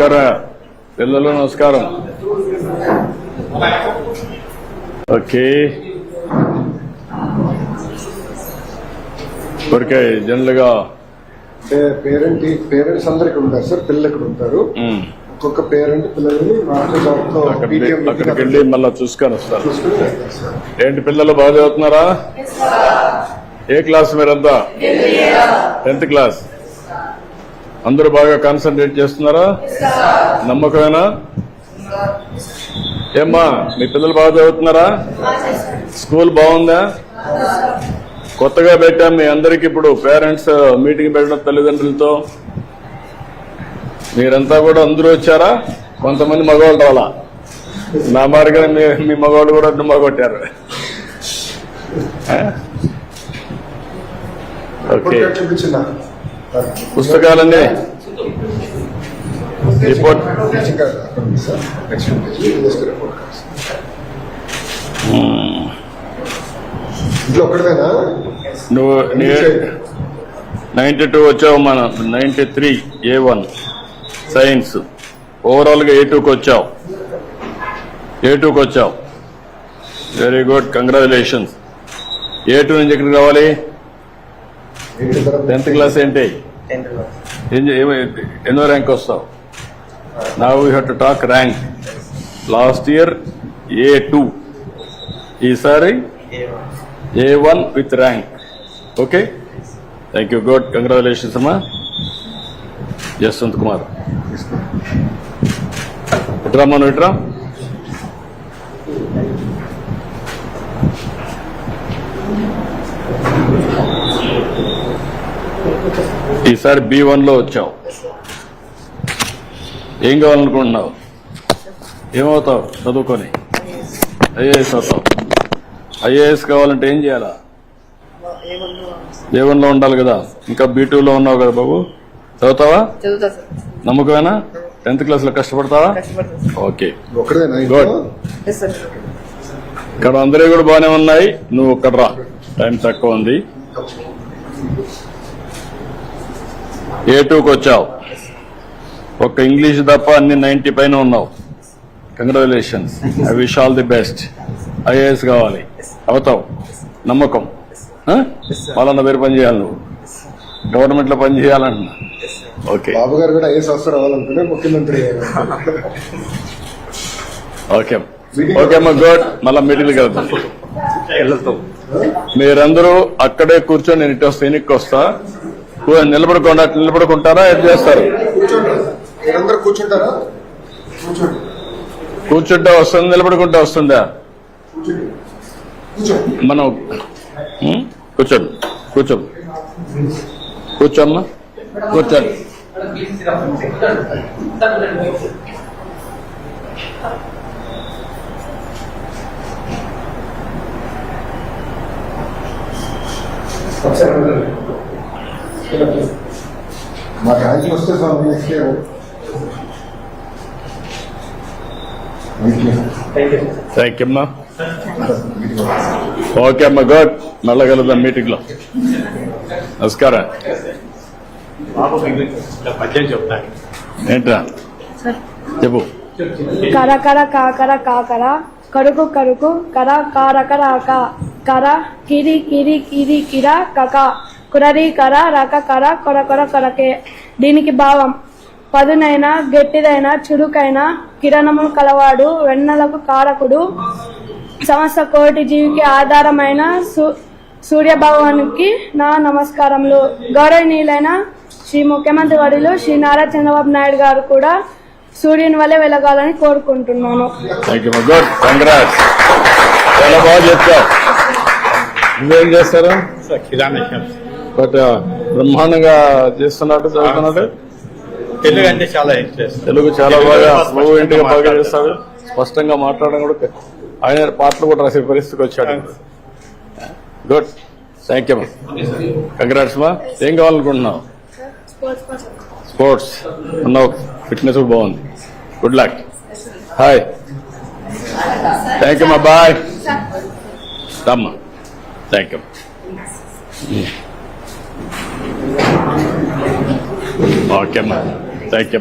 నమస్కారం. పిల్లలు నమస్కారం. ఓకే. ఊరికే జనరల్గా పేరెంట్ పేరెంట్స్ అందరు ఇక్కడ ఉంటారు సార్ పిల్లలు ఇక్కడ ఉంటారు ఒక్కొక్క పేరెంట్ పిల్లల్ని అక్కడికి వెళ్ళి మళ్ళీ చూసుకొని వస్తారు. ఏంటి పిల్లలు బాగా చదువుతున్నారా? ఏ క్లాస్ మీరంతా? Tenth class. అందరూ బాగా కాన్సన్ట్రేట్ చేస్తున్నారా? నమ్మకమేనా? ఏమ్మా మీ పిల్లలు బాగా చదువుతున్నారా? స్కూల్ బాగుందా? కొత్తగా పెట్టాం మీ అందరికి ఇప్పుడు పేరెంట్స్ మీటింగ్ పెట్టడం తల్లిదండ్రులతో. మీరంతా కూడా అందరూ వచ్చారా? కొంతమంది మగవాళ్ళు రావాలా నా మార్గం మీ మీ మగవాళ్ళు కూడా డుమ్మా కొట్టారు ఓకే. పుస్తకాలన్నీ రిపోర్ట్. నువ్వు నైన్టీ టూ వచ్చావు మన ninety three A one science. ఓవరాల్గా ఏ టూకి వచ్చావు? ఏ టూకి వచ్చావు? Very good congratulations. A two నుంచి ఎక్కడికి రావాలి? టెన్త్ క్లాస్ ఏంటి? ఎన్నో ర్యాంక్ వస్తావు? నా we have to talk rank last year A two ఈసారి A one with rank okay thank you good congratulations అమ్మా. జస్వంత్ కుమార్ ఇట్రా మనం ఇట్రా ఈసారి బి వన్లో వచ్చావు ఏం కావాలనుకుంటున్నావు? ఏమవుతావు? చదువుకొని. ఐఏఎస్ అవుతావు. ఐఏఎస్ కావాలంటే ఏం చేయాలా? ఏ వన్లో ఉండాలి కదా. ఇంకా బీ లో ఉన్నావు కదా బాబు. చదువుతావా? చదువుతా సార్. నమ్మకమేనా? టెన్త్ క్లాస్లో కష్టపడతావా ఓకే. సార్ ఇక్కడ అందరూ కూడా బాగానే ఉన్నాయి. నువ్వు ఇక్కడ రా టైం తక్కువ ఉంది. ఏ టూకి వచ్చావు ఒక్క ఇంగ్లీష్ తప్ప అన్ని నైన్టీ పైన ఉన్నావు. Congratulations I wish all the best IAS కావాలి. అవుతావు. నమ్మకం. వాళ్ళన్న పేరు పని చేయాలి నువ్వు. గవర్నమెంట్లో పని చేయాలంటున్నా. ఓకే. బాబు గారు కూడా ఏ సంవత్సరం అవ్వాలనుకునే ముఖ్యమంత్రి. ఓకే. ఓకే అమ్మా గుడ్. మళ్ళా మీటింగ్కి వెళ్తాం. మీరందరూ అక్కడే కూర్చొని నేను ఇటు వస్తే వెనక్కి వస్తా. నిలబడకుండా నిలబడుకుంటారా ఏం చేస్తారు? కూర్చుంటే వస్తుంది? నిలబడుకుంటే వస్తుందా? మనం? కూర్చోండి. కూర్చోండి. కూర్చోమ్మా. కూర్చోండి. మా ర్యాంకులు వస్తే సార్ నెక్స్ట్ థ్యాంక్ యూ అమ్మా ఓకే అమ్మా గుడ్ మళ్ళా కలుద్దాం మీటింగ్లో. నమస్కారం. ఏంట్రా? చెప్పు. కర కర కాకర కాకర కరుకు కరుకు కర కారకర క కర కిరి కిరి కిరి కిర కక కురరి కర రక కర కొర కొర కొరకే. దీనికి భావం పదునైన గట్టిదైన చురుకైన కిరణము కలవాడు వెన్నెలకు కారకుడు. సమస్త కోటి జీవికి ఆధారమైన సు- సూర్య భగవానికి నా నమస్కారములు. గౌరవనీయులైన శ్రీ ముఖ్యమంత్రి వర్యులు శ్రీ నారా చంద్రబాబు నాయుడు గారు కూడా సూర్యుని వల్లే వెలగాలని కోరుకుంటున్నాను. నువ్వేం చేస్తారు? బట్ బ్రహ్మాండంగా చేస్తున్నట్టు చదువుతున్నట్టు తెలుగు అంటే చాలా ఇంట్రెస్ట్ తెలుగు చాలా బాగా ఫ్లూయెంట్గా బాగా చేస్తాడు స్పష్టంగా మాట్లాడడం కూడా ఆయన పాటలు కూడా రాసే పరిస్థితికి వచ్చాడు. గుడ్ థ్యాంక్ యూ కంగ్రాట్స్ మా ఏం కావాలనుకుంటున్నావు? స్పోర్ట్స్ ఉన్నావు ఫిట్నెస్ కూడా బాగుంది. Good luck hi thank you మా బాయ్ రమ్మా థ్యాంక్ యూ ఓకే అమ్మా. Thank you